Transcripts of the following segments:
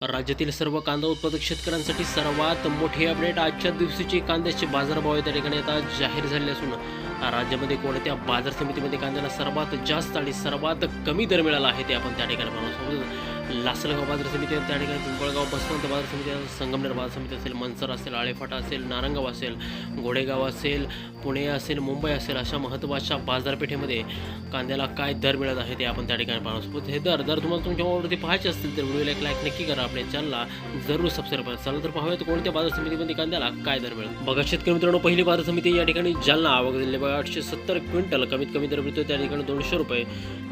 राज्यातील सर्व कांदा उत्पादक शेतकऱ्यांसाठी सर्वात मोठी अपडेट आजच्या दिवशीचे कांद्याचे बाजारभाव आहे त्या ठिकाणी आता जाहीर झाले असून राज्यामध्ये कोणत्या बाजार समितीमध्ये कांद्याला सर्वात जास्त आणि सर्वात कमी दर मिळाला आहे ते आपण त्या ठिकाणी पाहू लासलगाव बाजार समिती आहे, त्या ठिकाणी पिंपळगाव बसवंत बाजार समिती असेल संगमनेर बाजार समिती असेल मनसर असेल आळेफाटा असेल नारंगाव असेल घोडेगाव असेल पुणे असेल मुंबई असेल अशा महत्त्वाच्या बाजारपेठेमध्ये कांद्याला काय दर मिळत आहे ते आपण त्या ठिकाणी पाहू हे दर जर तुम्हाला तुमच्या मोबाईलवरती पाहायचे असतील तर व्हिडिओला एक लाईक नक्की करा. आपल्या चॅनलला जरूर सबस्क्राईब करा. चला तर पाहूयात कोणत्या बाजार समितीमध्ये कांद्याला काय दर मिळत बघा शेतकरी मित्रांनो पहिली बाजार समिती या ठिकाणी जालना. आवक दिले बघा आठशे सत्तर क्विंटल कमीत कमी दर मिळतो त्या ठिकाणी दोनशे रुपये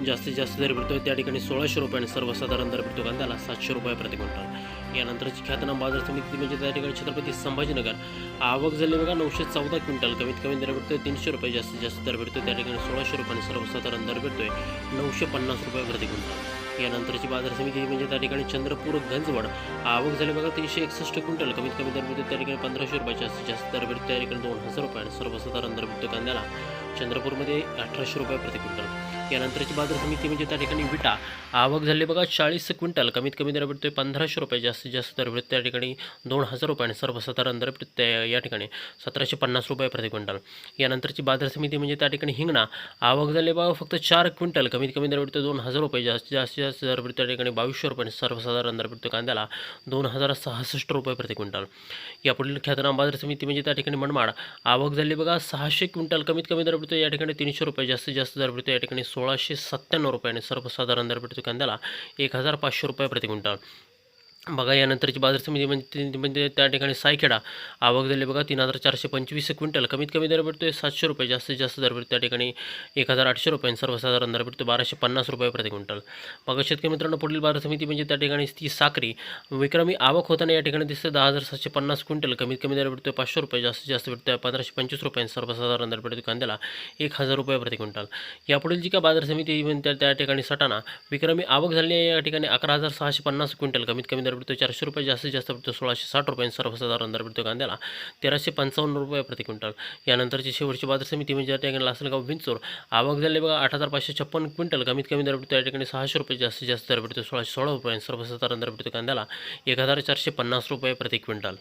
जास्तीत जास्त दर मिळतो त्या ठिकाणी सोळाशे रुपये आणि सर्वसाधारण दर मिळतो सातशे रुपये प्रति क्विंटल. यानंतरची ख्यातनाम बाजार समिती म्हणजे त्या ठिकाणी छत्रपती संभाजीनगर. आवक झाली बघा नऊशे चौदा क्विंटल. कमीत कमी दर भेटतोय तीनशे रुपये जास्तीत जास्त दर भेटतोय. त्या ठिकाणी सोळाशे रुपये सर्वसाधारण दर भेटतोय नऊशे पन्नास रुपये प्रति क्विंटल. यानंतरची बाजार समिती म्हणजे त्या ठिकाणी चंद्रपूर गंजवड. आवक झाली बघा तीनशे एकसष्ट क्विंटल. कमीत कमी दर भेटतोय त्या ठिकाणी पंधराशे रुपये जास्तीत जास्त दर भेटतो त्या ठिकाणी दोन हजार रुपये आणि सर्वसाधारण दर भेटतो कांद्याला. चंद्रपूरमध्ये अठराशे रुपये प्रति क्विंटल. यानंतरची बाजार समिती म्हणजे त्या ठिकाणी विटा. आवक झाली बघा चाळीस क्विंटल. कमीत कमी दर भेटतोय पंधराशे रुपये. जास्तीत जास्त दर भेटतो त्या ठिकाणी दोन हजार रुपये आणि सर्वसाधारण दर भेटते या ठिकाणी सतराशे पन्नास रुपये प्रति क्विंटल. यानंतरची बाजार समिती म्हणजे त्या ठिकाणी हिंगणा. आवक झाली बघा फक्त चार क्विंटल. कमीत कमी दर भेटतो दोन हजार रुपये. जास्तीत जास्तीत जास्त दर भेटतो त्या ठिकाणी बावीसशे रुपये आणि सर्वसाधारण दर भेटतो कांद्याला दोन हजार सहासष्ट रुपये प्रति क्विंटल. यापुढील ख्यातनाम बाजार समिती म्हणजे त्या ठिकाणी मनमाड. आवक झाली बघा सहाशे क्विंटल. कमीत कमी दर भेटतो या ठिकाणी तीनशे रुपये. जास्तीत जास्त दर भेटतो या ठिकाणी सोळाशे सत्त्याण्णव रुपये आणि सर्वसाधारण दर भेटतो कांद्याला एक हजार पाचशे रुपये प्रति क्विंटल. बघा यानंतरची बाजार समिती म्हणजे म्हणजे त्या ठिकाणी सायखेडा आवक झाली बघा तीन हजार चारशे पंचवीस क्विंटल. कमीत कमी दर भेटतो सातशे रुपये जास्तीत जास्त दर भेटतो त्या ठिकाणी एक हजार आठशे रुपये सर्वसाधारण दर भेटतो बाराशे पन्नास रुपये प्रति क्विंटल. बघा शेतकरी मित्रांनो पुढील बाजार समिती म्हणजे त्या ठिकाणी ती साखरी विक्रमी आवक होताना या ठिकाणी दिसतं दहा हजार सातशे पन्नास क्विंटल. कमीत कमी दर भेटतो पाचशे रुपये जास्तीत जास्त भेटतो पंधराशे पंचवीस रुपये सर्वसाधारण दर भेटतो कांद्याला एक हजार रुपये प्रति क्विंटल. यापुढील जी का बाजार समिती म्हणजे त्या ठिकाणी सटाणा विक्रमी आवक झाली या ठिकाणी अकरा हजार सहाशे पन्नास क्विंटल. कमीत कमी दर भेटतो चारशे रुपये जास्तीत जास्त भेटतो सोळाशे साठ रुपये सर्वसाधारण दर भेटतो कांद्याला. तेराशे पंचावन्न रुपये प्रति क्विंटल. यानंतरची शेवटची बाजार समिती म्हणजे त्या ठिकाणी लासलगाव विंचूर आवक झाली बघा आठ हजार पाचशे छप्पन क्विंटल. कमीत कमी दर भेटतो या ठिकाणी सहाशे रुपये जास्तीत जास्त दर भेटतो सोळाशे सोळा रुपये सर्वसाधारण दर भेटतो कांद्याला. एक हजार चारशे पन्नास रुपये प्रति क्विंटल.